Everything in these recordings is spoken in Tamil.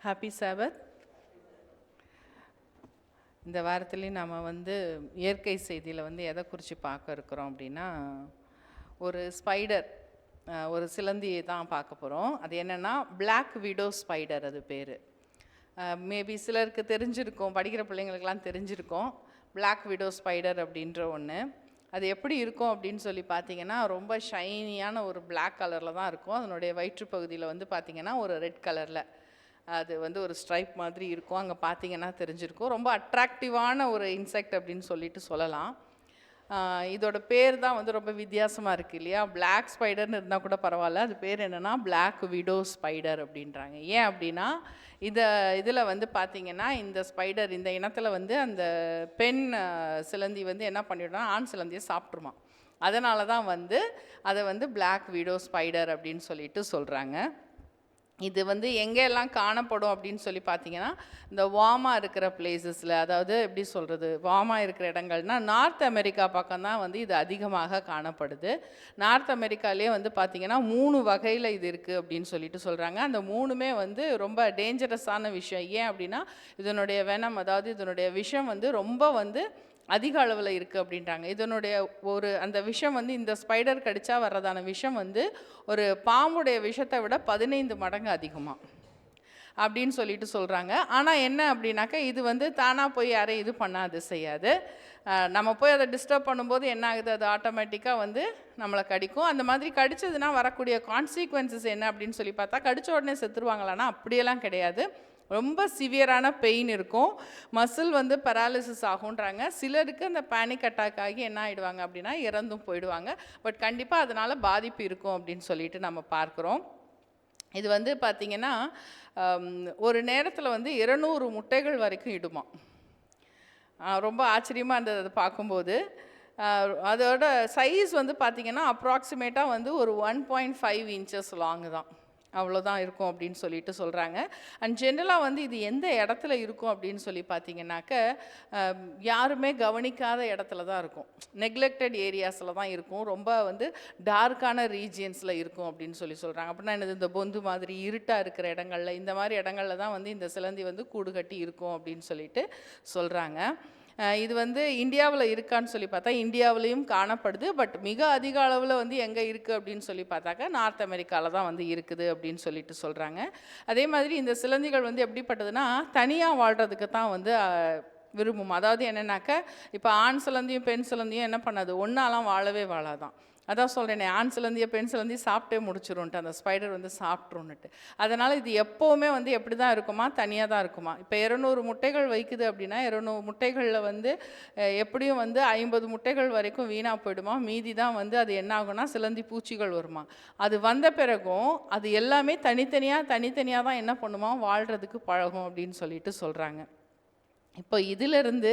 ஹாப்பி சாபத் இந்த வாரத்துலேயும் நாம் வந்து இயற்கை செய்தியில் வந்து எதை குறித்து பார்க்க இருக்கிறோம் அப்படின்னா ஒரு ஸ்பைடர் ஒரு சிலந்தியை தான் பார்க்க போகிறோம் அது என்னென்னா பிளாக் விடோ ஸ்பைடர் அது பேர். மேபி சிலருக்கு தெரிஞ்சிருக்கும் படிக்கிற பிள்ளைங்களுக்கெல்லாம் தெரிஞ்சிருக்கும் பிளாக் விடோ ஸ்பைடர் அப்படின்ற ஒன்று அது எப்படி இருக்கும் அப்படின்னு சொல்லி பார்த்தீங்கன்னா ரொம்ப ஷைனியான ஒரு பிளாக் கலரில் தான் இருக்கும். அதனுடைய வயிற்றுப்பகுதியில் வந்து பார்த்திங்கன்னா ஒரு ரெட் கலரில் அது வந்து ஒரு ஸ்ட்ரைப் மாதிரி இருக்கும். அங்கே பார்த்தீங்கன்னா தெரிஞ்சிருக்கும். ரொம்ப அட்ராக்டிவான ஒரு இன்செக்ட் அப்படின்னு சொல்லிட்டு சொல்லலாம். இதோட பேர் தான் வந்து ரொம்ப வித்தியாசமாக இருக்குது இல்லையா? பிளாக் ஸ்பைடர்னு இருந்தால் கூட பரவாயில்ல. அது பேர் என்னென்னா பிளாக் விடோ ஸ்பைடர் அப்படின்றாங்க. ஏன் அப்படின்னா இதை இதில் வந்து பார்த்திங்கன்னா இந்த ஸ்பைடர் இந்த இனத்தில் வந்து அந்த பெண் சிலந்தி வந்து என்ன பண்ணிவிடுனா ஆண் சிலந்தியை சாப்பிட்ருமா அதனால தான் வந்து அதை வந்து பிளாக் விடோ ஸ்பைடர் அப்படின்னு சொல்லிட்டு சொல்கிறாங்க இது வந்து எங்கெல்லாம் காணப்படும் அப்படின்னு சொல்லி பார்த்தீங்கன்னா இந்த வாமா இருக்கிற பிளேசஸில் அதாவது எப்படி சொல்கிறது வாமா இருக்கிற இடங்கள்னா நார்த் அமெரிக்கா பக்கம் தான் வந்து இது அதிகமாக காணப்படுது. நார்த் அமெரிக்காலே வந்து பார்த்திங்கன்னா மூணு வகையில் இது இருக்குது அப்படின்னு சொல்லிட்டு சொல்கிறாங்க அந்த மூணுமே வந்து ரொம்ப டேஞ்சரஸான விஷயம். ஏன் அப்படின்னா இதனுடைய வெனம் அதாவது இதனுடைய விஷம் வந்து ரொம்ப வந்து அதிக அளவில் இருக்குது அப்படின்றாங்க. இதனுடைய ஒரு அந்த விஷம் வந்து இந்த ஸ்பைடர் கடிச்சா வர்றதான விஷம் வந்து ஒரு பாம்புடைய விஷத்தை விட பதினைந்து மடங்கு அதிகமாக அப்படின்னு சொல்லிட்டு சொல்கிறாங்க ஆனால் என்ன அப்படின்னாக்கா இது வந்து தானாக போய் யாரையும் இது பண்ணாது செய்யாது. நம்ம போய் அதை டிஸ்டர்ப் பண்ணும்போது என்ன ஆகுது? அது ஆட்டோமேட்டிக்காக வந்து நம்மளை கடிக்கும். அந்த மாதிரி கடிச்சதுன்னா வரக்கூடிய கான்சிக்வன்சஸ் என்ன அப்படின்னு சொல்லி பார்த்தா கடித்த உடனே செத்துருவாங்களான்னா அப்படியெல்லாம் கிடையாது. ரொம்ப சிவியரான பெயின் இருக்கும். மசில் வந்து பெராலிசிஸ் ஆகுன்றாங்க சிலருக்கு அந்த பேனிக் அட்டாக் ஆகி என்ன ஆகிடுவாங்க அப்படின்னா இறந்தும் போயிடுவாங்க. பட் கண்டிப்பாக அதனால் பாதிப்பு இருக்கும் அப்படின்னு சொல்லிட்டு நம்ம பார்க்குறோம். இது வந்து பார்த்திங்கன்னா ஒரு நேரத்தில் வந்து இருநூறு முட்டைகள் வரைக்கும் இடுமா. ரொம்ப ஆச்சரியமாக இருந்தது அதை பார்க்கும்போது. அதோட சைஸ் வந்து பார்த்திங்கன்னா அப்ராக்சிமேட்டாக வந்து ஒரு one point five inches long தான். அவ்வளோதான் இருக்கும் அப்படின்னு சொல்லிட்டு சொல்கிறாங்க அண்ட் ஜென்ரலாக வந்து இது எந்த இடத்துல இருக்கும் அப்படின்னு சொல்லி பார்த்தீங்கன்னாக்க யாருமே கவனிக்காத இடத்துல தான் இருக்கும். நெக்லெக்டட் ஏரியாஸில் தான் இருக்கும். ரொம்ப வந்து டார்க்கான ரீஜியன்ஸில் இருக்கும் அப்படின்னு சொல்லி சொல்கிறாங்க அப்படின்னா என்னது? இந்த பொந்து மாதிரி இருட்டாக இருக்கிற இடங்களில் இந்த மாதிரி இடங்கள்ல தான் வந்து இந்த சிலந்தி வந்து கூடு கட்டி இருக்கும் அப்படின்னு சொல்லிட்டு சொல்கிறாங்க இது வந்து இந்தியாவில் இருக்கான்னு சொல்லி பார்த்தா இந்தியாவிலையும் காணப்படுது. பட் மிக அதிக அளவில் வந்து எங்கே இருக்குது அப்படின்னு சொல்லி பார்த்தாக்கா நார்த் அமெரிக்காவில் தான் வந்து இருக்குது அப்படின்னு சொல்லிட்டு சொல்கிறாங்க அதே மாதிரி இந்த சிலந்திகள் வந்து எப்படிப்பட்டதுன்னா தனியாக வாழ்கிறதுக்கு தான் வந்து விரும்பும். அதாவது என்னென்னாக்க இப்போ ஆண் சிலந்தியும் பெண் சிலந்தியும் என்ன பண்ணாது? ஒன்றாலாம் வாழவே வாழாதான். அதான் சொல்கிறேன் ஆண் சிலந்தியை சிலந்தி சாப்பிட்டே முடிச்சிரும்ட்டு அந்த ஸ்பைடர் வந்து சாப்பிட்ருன்னுட்டு அதனால் இது எப்போவுமே வந்து எப்படி தான் இருக்குமா? தனியாக தான் இருக்குமா? இப்போ இரநூறு முட்டைகள் வைக்குது அப்படின்னா இரநூறு முட்டைகளில் வந்து எப்படியும் வந்து ஐம்பது முட்டைகள் வரைக்கும் வீணாக போயிடுமா? மீதி தான் வந்து அது என்ன ஆகும்னா சிலந்தி பூச்சிகள் வருமா? அது வந்த பிறகும் அது எல்லாமே தனித்தனியாக தனித்தனியாக தான் என்ன பண்ணுமா? வாழ்கிறதுக்கு பழகும் அப்படின்னு சொல்லிட்டு சொல்கிறாங்க இப்போ இதிலிருந்து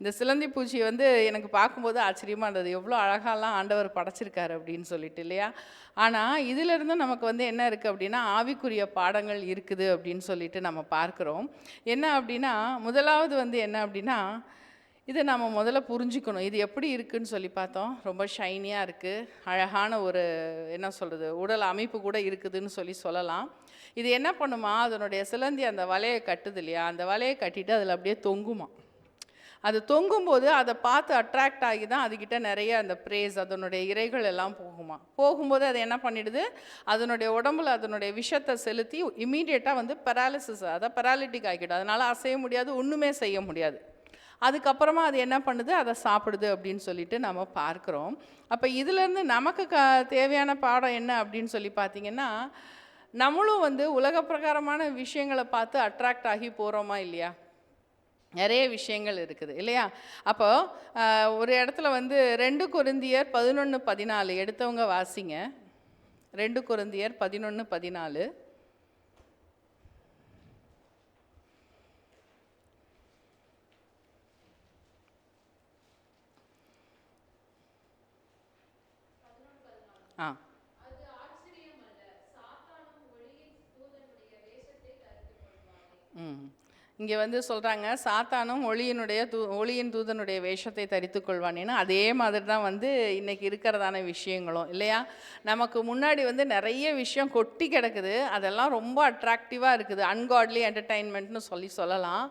இந்த சிலந்தி பூச்சியை வந்து எனக்கு பார்க்கும்போது ஆச்சரியமாக இருந்தது. எவ்வளோ அழகாலாம் ஆண்டவர் படைச்சிருக்காரு அப்படின்னு சொல்லிட்டு இல்லையா? ஆனால் இதிலிருந்து நமக்கு வந்து என்ன இருக்குது அப்படின்னா ஆவிக்குரிய பாடங்கள் இருக்குது அப்படின்னு சொல்லிட்டு நம்ம பார்க்குறோம். என்ன அப்படின்னா முதலாவது வந்து என்ன அப்படின்னா இதை நம்ம முதல்ல புரிஞ்சுக்கணும். இது எப்படி இருக்குன்னு சொல்லி பார்த்தோம். ரொம்ப ஷைனியாக இருக்குது அழகான ஒரு என்ன சொல்கிறது உடல் அமைப்பு கூட இருக்குதுன்னு சொல்லி சொல்லலாம். இது என்ன பண்ணுமா? அதனுடைய சிலந்தி அந்த வலையை கட்டுது இல்லையா? அந்த வலையை கட்டிட்டு அதில் அப்படியே தொங்குமா? அது தொங்கும்போது அதை பார்த்து அட்ராக்ட் ஆகி தான் அதுக்கிட்ட நிறைய அந்த ப்ரேஸ் அதனுடைய இரைகள் எல்லாம் போகுமா? போகும்போது அது என்ன பண்ணிடுது? அதனுடைய உடம்புல அதனுடைய விஷத்தை செலுத்தி இமீடியட்டாக வந்து பெராலிசிஸ் அதை பெராலிட்டிக் ஆகிடும் அதனால் அசைய முடியாது ஒன்றுமே செய்ய முடியாது. அதுக்கப்புறமா அது என்ன பண்ணுது? அதை சாப்பிடுது அப்படின்னு சொல்லிட்டு நம்ம பார்க்குறோம். அப்போ இதுலேருந்து நமக்கு க தேவையான பாடம் என்ன அப்படின்னு சொல்லி பார்த்தீங்கன்னா நம்மளும் வந்து உலக பிரகாரமான விஷயங்களை பார்த்து அட்ராக்ட் ஆகி போகிறோமா இல்லையா? நிறைய விஷயங்கள் இருக்குது இல்லையா? அப்போது ஒரு இடத்துல வந்து ரெண்டு குருந்தியர் பதினொன்று பதினாலு எடுத்தவங்க வாசிங்க. ரெண்டு குருந்தியர் பதினொன்று பதினாலு. ஆ. ம். இங்கே வந்து சொல்கிறாங்க சாத்தானும் ஒளியினுடைய தூ ஒளியின் தூதனுடைய வேஷத்தை தரித்து கொள்வானேன்னு அதே மாதிரி தான் வந்து இன்றைக்கி இருக்கிறதான விஷயங்களும் இல்லையா? நமக்கு முன்னாடி வந்து நிறைய விஷயம் கொட்டி கிடக்குது அதெல்லாம் ரொம்ப அட்ராக்டிவாக இருக்குது. அன்காட்லி என்டர்டைன்மெண்ட்னு சொல்லி சொல்லலாம்.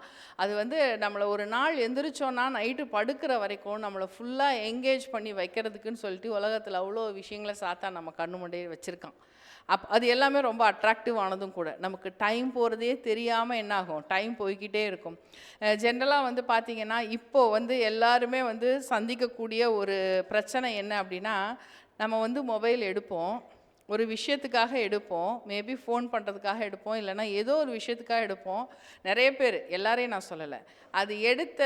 அது வந்து நம்மளை ஒரு நாள் எந்திரிச்சோன்னா நைட்டு படுக்கிற வரைக்கும் நம்மளை ஃபுல்லாக என்கேஜ் பண்ணி வைக்கிறதுக்குன்னு சொல்லிட்டு உலகத்தில் அவ்வளோ விஷயங்களை சாத்தான் நம்ம கண்ணு முன்னாடியே வச்சுருக்கான். அப் அது எல்லாமே ரொம்ப அட்ராக்டிவ் ஆனதும் கூட. நமக்கு டைம் போகிறதே தெரியாமல் என்ன ஆகும் டைம் போய்க்கிட்டே இருக்கும். ஜென்ரலாக வந்து பார்த்திங்கன்னா இப்போது வந்து எல்லாருமே வந்து சந்திக்கக்கூடிய ஒரு பிரச்சனை என்ன அப்படின்னா நம்ம வந்து மொபைல் எடுப்போம். ஒரு விஷயத்துக்காக எடுப்போம். மேபி ஃபோன் பண்ணுறதுக்காக எடுப்போம். இல்லைன்னா ஏதோ ஒரு விஷயத்துக்காக எடுப்போம். நிறைய பேர் எல்லாரையும் நான் சொல்லலை. அது எடுத்த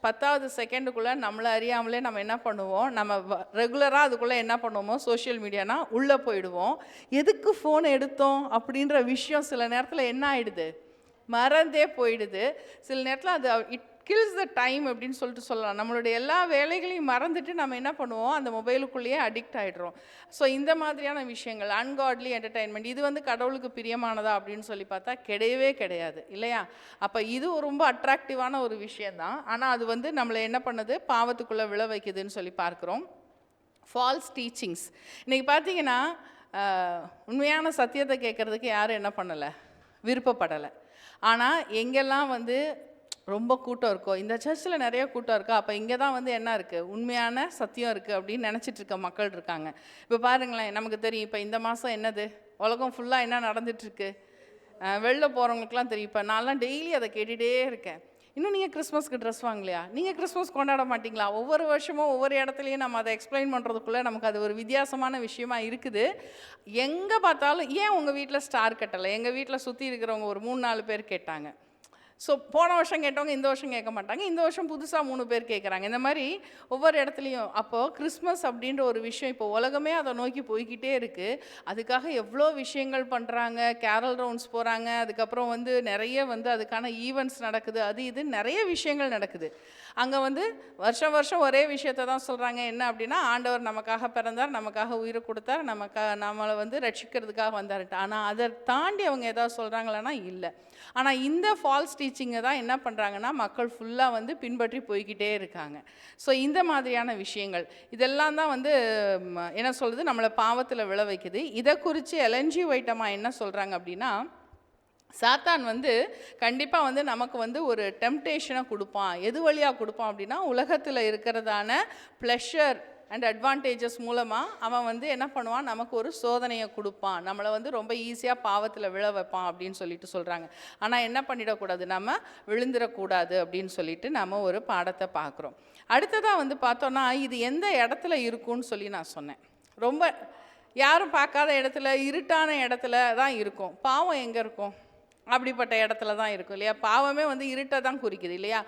பத்தாவது செகண்டுக்குள்ளே நம்மளை அறியாமலே நம்ம என்ன பண்ணுவோம்? நம்ம ரெகுலராக அதுக்குள்ளே என்ன பண்ணுவோமோ சோஷியல் மீடியானா உள்ளே போயிடுவோம். எதுக்கு ஃபோன் எடுத்தோம் அப்படின்ற விஷயம் சில நேரத்தில் என்ன ஆகிடுது மறந்தே போயிடுது. சில நேரத்தில் அது இட் கில்ஸ் த டைம் அப்படின்னு சொல்லிட்டு சொல்லலாம். நம்மளுடைய எல்லா வேலைகளையும் மறந்துட்டு நம்ம என்ன பண்ணுவோம்? அந்த மொபைலுக்குள்ளேயே அடிக்ட் ஆகிடுறோம் ஸோ இந்த மாதிரியான விஷயங்கள் அன்காட்லி என்டர்டைன்மெண்ட் இது வந்து கடவுளுக்கு பிரியமானதா அப்படின்னு சொல்லி பார்த்தா கிடையவே கிடையாது. இல்லையா? அப்போ இது ரொம்ப அட்ராக்டிவான ஒரு விஷயந்தான் ஆனால் அது வந்து நம்மளை என்ன பண்ணுது? பாவத்துக்குள்ளே விழ வைக்குதுன்னு சொல்லி பார்க்குறோம். ஃபால்ஸ் டீச்சிங்ஸ் இன்றைக்கி பார்த்தீங்கன்னா உண்மையான சத்தியத்தை கேட்குறதுக்கு யாரும் என்ன பண்ணலை? விருப்பப்படலை. ஆனால் எங்கெல்லாம் வந்து ரொம்ப கூட்டம் இருக்கோ இந்த சர்ச்சில் நிறைய கூட்டம் இருக்கோ? அப்போ இங்கே தான் வந்து என்ன இருக்குது உண்மையான சத்தியம் இருக்குது அப்படின்னு நினச்சிட்டு இருக்க மக்கள் இருக்காங்க. இப்போ பாருங்களேன் நமக்கு தெரியும் இப்போ இந்த மாதம் என்னது? உலகம் ஃபுல்லாக என்ன நடந்துட்டுருக்கு வெளில போகிறவங்களுக்குலாம் தெரியும். இப்போ நான்லாம் டெய்லி அதை கேட்டுகிட்டே இருக்கேன். இன்னும் நீங்கள் கிறிஸ்மஸ்க்கு ட்ரெஸ் வாங்கலையா? நீங்கள் கிறிஸ்மஸ் கொண்டாட மாட்டிங்களா? ஒவ்வொரு வருஷமும் ஒவ்வொரு இடத்துலையும் நம்ம அதை எக்ஸ்பிளைன் பண்ணுறதுக்குள்ளே நமக்கு அது ஒரு வித்தியாசமான விஷயமா இருக்குது. எங்கே பார்த்தாலும் ஏன் உங்கள் வீட்டில் ஸ்டார் கட்டலை? எங்கள் வீட்டில் சுற்றி இருக்கிறவங்க ஒரு மூணு நாலு பேர் கேட்டாங்க. ஸோ போன வருஷம் கேட்டவங்க இந்த வருஷம் கேட்க மாட்டாங்க. இந்த வருஷம் புதுசாக மூணு பேர் கேட்குறாங்க. இந்த மாதிரி ஒவ்வொரு இடத்துலையும் அப்போது கிறிஸ்மஸ் அப்படின்ற ஒரு விஷயம் இப்போ உலகமே அதை நோக்கி போய்க்கிட்டே இருக்குது அதுக்காக எவ்வளோ விஷயங்கள் பண்ணுறாங்க கேரல் ரவுண்ட்ஸ் போகிறாங்க அதுக்கப்புறம் வந்து நிறைய வந்து அதுக்கான ஈவெண்ட்ஸ் நடக்குது அது இது நிறைய விஷயங்கள் நடக்குது. அங்கே வந்து வருஷம் வருஷம் ஒரே விஷயத்தை தான் சொல்கிறாங்க என்ன அப்படின்னா ஆண்டவர் நமக்காக பிறந்தார் நமக்காக உயிரை கொடுத்தார் நமக்காக நம்மளை வந்து ரட்சிக்கிறதுக்காக வந்தார்ட்டு ஆனால் அதை தாண்டி அவங்க எதாவது சொல்கிறாங்களான்னா இல்லை. ஆனால் இந்த ஃபால்ஸ் டீச்சிங்கை தான் என்ன பண்ணுறாங்கன்னா மக்கள் ஃபுல்லாக வந்து பின்பற்றி போய்க்கிட்டே இருக்காங்க. ஸோ இந்த மாதிரியான விஷயங்கள் இதெல்லாம் தான் வந்து என்ன சொல்கிறது நம்மளை பாவத்தில் விழ வைக்குது. இதை குறித்து எலஞ்சி வைட்டமாக என்ன சொல்கிறாங்க அப்படின்னா சாத்தான் வந்து கண்டிப்பாக வந்து நமக்கு வந்து ஒரு டெம்டேஷனை கொடுப்பான். எது வழியாக கொடுப்பான் அப்படின்னா உலகத்தில் இருக்கிறதான ப்ளஷர் அண்ட் அட்வான்டேஜஸ் மூலமாக அவன் வந்து என்ன பண்ணுவான்? நமக்கு ஒரு சோதனையை கொடுப்பான். நம்மளை வந்து ரொம்ப ஈஸியாக பாவத்தில் விழ வைப்பான் அப்படின்னு சொல்லிட்டு சொல்கிறாங்க ஆனால் என்ன பண்ணிடக்கூடாது? நம்ம விழுந்துடக்கூடாது அப்படின்னு சொல்லிட்டு நம்ம ஒரு பாடத்தை பார்க்குறோம். அடுத்ததாக வந்து பார்த்தோன்னா இது எந்த இடத்துல இருக்கும்னு சொல்லி நான் சொன்னேன். ரொம்ப யாரும் பார்க்காத இடத்துல இருட்டான இடத்துல தான் இருக்கும். பாவம் எங்கே இருக்கும்? அப்படிப்பட்ட இடத்துல தான் இருக்கும் இல்லையா? பாவமே வந்து இருட்டை தான் குறிக்குது இல்லையா?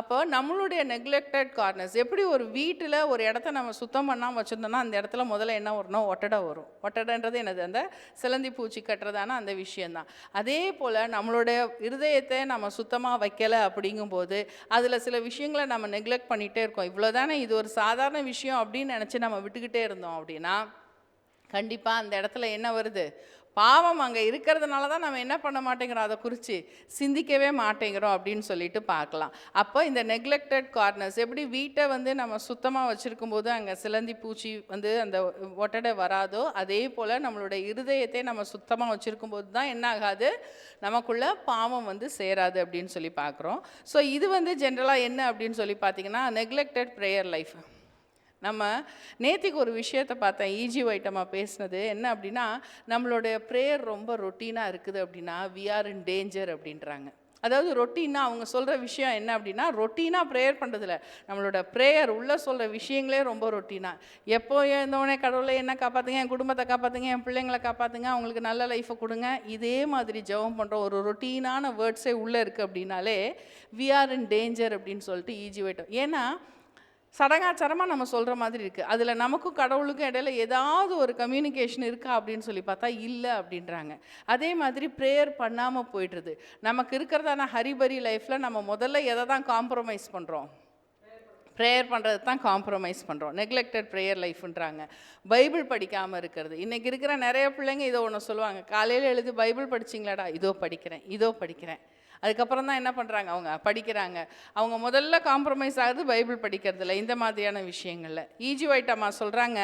அப்போ நம்மளுடைய நெக்லெக்டட் கார்னர்ஸ் எப்படி ஒரு வீட்டில் ஒரு இடத்த நம்ம சுத்தம் பண்ணாமல் வச்சுருந்தோம்னா அந்த இடத்துல முதல்ல என்ன வரணும் ஒட்டடை வரும். ஒட்டடைன்றது என்னது? அந்த சிலந்தி பூச்சி கட்டுறதான அந்த விஷயந்தான் அதே போல் நம்மளுடைய இருதயத்தை நம்ம சுத்தமாக வைக்கலை அப்படிங்கும்போது அதில் சில விஷயங்களை நம்ம நெக்லெக்ட் பண்ணிகிட்டே இருக்கோம். இவ்வளோதானே இது ஒரு சாதாரண விஷயம் அப்படின்னு நினச்சி நம்ம விட்டுக்கிட்டே இருந்தோம் அப்படின்னா கண்டிப்பாக அந்த இடத்துல என்ன வருது? பாவம் அங்கே இருக்கிறதுனால தான் நம்ம என்ன பண்ண மாட்டேங்கிறோம்? அதை குறித்து சிந்திக்கவே மாட்டேங்கிறோம் அப்படின்னு சொல்லிட்டு பார்க்கலாம். அப்போ இந்த நெக்லெக்டட் கார்னர்ஸ் எப்படி வீட்டை வந்து நம்ம சுத்தமாக வச்சுருக்கும் போது அங்கே சிலந்தி பூச்சி வந்து அந்த ஒட்டடை வராதோ அதே போல் நம்மளுடைய இருதயத்தை நம்ம சுத்தமாக வச்சுருக்கும் போது தான் என்ன ஆகாது? நமக்குள்ளே பாவம் வந்து சேராது அப்படின்னு சொல்லி பார்க்குறோம். ஸோ இது வந்து ஜென்ரலாக என்ன அப்படின்னு சொல்லி பார்த்தீங்கன்னா நெக்லெக்டட் ப்ரேயர் லைஃப் நம்ம நேத்திக்கு ஒரு விஷயத்தை பார்த்தேன் ஈஜி வைட்டமாக பேசினது. என்ன அப்படின்னா நம்மளுடைய ப்ரேயர் ரொம்ப ரொட்டீனாக இருக்குது அப்படின்னா வி ஆர் இன் டேஞ்சர் அப்படின்றாங்க. அதாவது ரொட்டீனா அவங்க சொல்கிற விஷயம் என்ன அப்படின்னா ரொட்டீனாக ப்ரேயர் பண்ணுறதில்ல நம்மளோட ப்ரேயர் உள்ளே சொல்கிற விஷயங்களே ரொம்ப ரொட்டீனாக எப்போ இருந்தவொடனே கடவுளை என்ன காப்பாற்றுங்க என் குடும்பத்தை காப்பாற்றுங்க என் பிள்ளைங்களை காப்பாற்றுங்க அவங்களுக்கு நல்ல லைஃப்பை கொடுங்க. இதே மாதிரி ஜெபம் பண்ணுற ஒரு ரொட்டீனான வேர்ட்ஸே உள்ளே இருக்குது அப்படின்னாலே வி ஆர் இன் டேஞ்சர் அப்படின்னு சொல்லிட்டு ஈஜி வைட்டம். ஏன்னா சடங்காச்சாரமாக நம்ம சொல்கிற மாதிரி இருக்குது அதில் நமக்கும் கடவுளுக்கும் இடையில ஏதாவது ஒரு கம்யூனிகேஷன் இருக்கா அப்படின்னு சொல்லி பார்த்தா இல்லை அப்படின்றாங்க. அதே மாதிரி ப்ரேயர் பண்ணாமல் போயிடுறது. நமக்கு இருக்கிறதான ஹரிபரி லைஃப்பில் நம்ம முதல்ல எதை தான் காம்ப்ரமைஸ் பண்ணுறோம் ப்ரேயர் பண்ணுறது தான் காம்ப்ரமைஸ் பண்ணுறோம் நெக்லெக்டட் ப்ரேயர் லைஃப்ன்றாங்க பைபிள் படிக்காமல் இருக்கிறது. இன்றைக்கி இருக்கிற நிறைய பிள்ளைங்க இதை ஒன்று சொல்லுவாங்க. காலையில் எழுதி பைபிள் படிச்சிங்களாடா? இதோ படிக்கிறேன் இதோ படிக்கிறேன். அதுக்கப்புறம் தான் என்ன பண்ணுறாங்க அவங்க படிக்கிறாங்க. அவங்க முதல்ல காம்ப்ரமைஸ் ஆகுது பைபிள் படிக்கிறதுல இந்த மாதிரியான விஷயங்களில். ஈஜி வைட்டம்மா சொல்கிறாங்க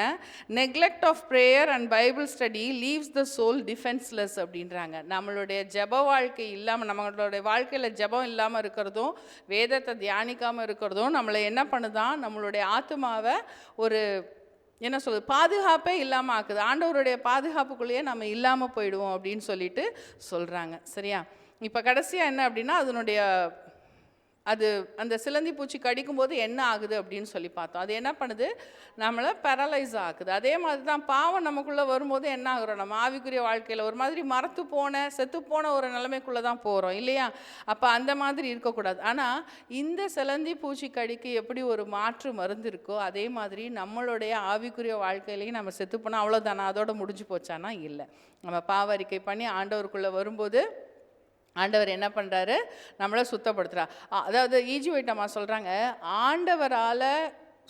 neglect of prayer and Bible study leaves the soul defenceless அப்படின்றாங்க. நம்மளுடைய ஜெப வாழ்க்கை இல்லாமல் நம்மளுடைய வாழ்க்கையில் ஜெபம் இல்லாமல் இருக்கிறதும் வேதத்தை தியானிக்காமல் இருக்கிறதும் நம்மளை என்ன பண்ணுதான் நம்மளுடைய ஆத்மாவை ஒரு என்ன சொல்றது பாதுகாப்பே இல்லாமல் ஆக்குது. ஆண்டவருடைய பாதுகாப்புக்குள்ளேயே நம்ம இல்லாமல் போயிடுவோம் அப்படின்னு சொல்லிட்டு சொல்கிறாங்க சரியா? இப்போ கடைசியாக என்ன அப்படின்னா அதனுடைய அது அந்த சிலந்தி பூச்சி கடிக்கும்போது என்ன ஆகுது அப்படின்னு சொல்லி பார்த்தோம். அது என்ன பண்ணுது? நம்மளை பேரலைஸ் ஆகுது அதே மாதிரி தான் பாவம் நமக்குள்ளே வரும்போது என்ன ஆகுறோம்? நம்ம ஆவிக்குரிய வாழ்க்கையில் ஒரு மாதிரி மரத்து போன செத்து போன ஒரு நிலைமைக்குள்ளே தான் போகிறோம் இல்லையா? அப்போ அந்த மாதிரி இருக்கக்கூடாது. ஆனால் இந்த சிலந்தி பூச்சி கடிக்கு எப்படி ஒரு மாற்று மருந்து இருக்கோ அதே மாதிரி நம்மளுடைய ஆவிக்குரிய வாழ்க்கையிலையும் நம்ம செத்து போனால் அவ்வளோதானா அதோட முடிஞ்சு போச்சானா? இல்லை. நம்ம பாவ அறிக்கை பண்ணி ஆண்டவருக்குள்ளே வரும்போது ஆண்டவர் என்ன பண்ணுறாரு நம்மளை சுத்தப்படுத்துகிறார் அதாவது ஈஜி வைட்டம்மா சொல்கிறாங்க ஆண்டவரால்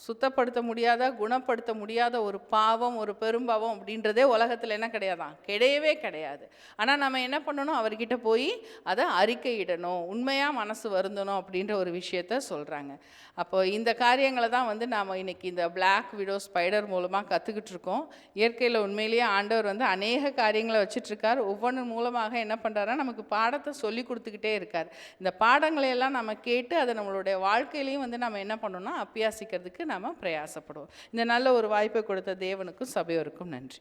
சுத்தப்படுத்த முடியாத குணப்படுத்த முடியாத ஒரு பாவம் ஒரு பெரும்பாவம் அப்படின்றதே உலகத்தில் என்ன கிடையாதான்? கிடையவே கிடையாது. ஆனால் நம்ம என்ன பண்ணணும்? அவர்கிட்ட போய் அதை அறிக்கையிடணும். உண்மையாக மனசு வருந்தணும் அப்படின்ற ஒரு விஷயத்த சொல்கிறாங்க அப்போ இந்த காரியங்களை தான் வந்து நாம் இன்னைக்கு இந்த பிளாக் விடோ ஸ்பைடர் மூலமாக கற்றுக்கிட்டு இருக்கோம். இயற்கையில் உண்மையிலேயே ஆண்டவர் வந்து அநேக காரியங்களை வச்சிட்ருக்கார். ஒவ்வொன்று மூலமாக என்ன பண்ணுறாருன்னா நமக்கு பாடத்தை சொல்லி கொடுத்துக்கிட்டே இருக்கார். இந்த பாடங்களை எல்லாம் நம்ம கேட்டு அதை நம்மளுடைய வாழ்க்கையிலையும் வந்து நம்ம என்ன பண்ணணும்னா அபியாசிக்கிறதுக்கு நாம் பிரயாசப்படுவோம். இந்த நல்ல ஒரு வாய்ப்பை கொடுத்த தேவனுக்கும் சபையோருக்கும் நன்றி.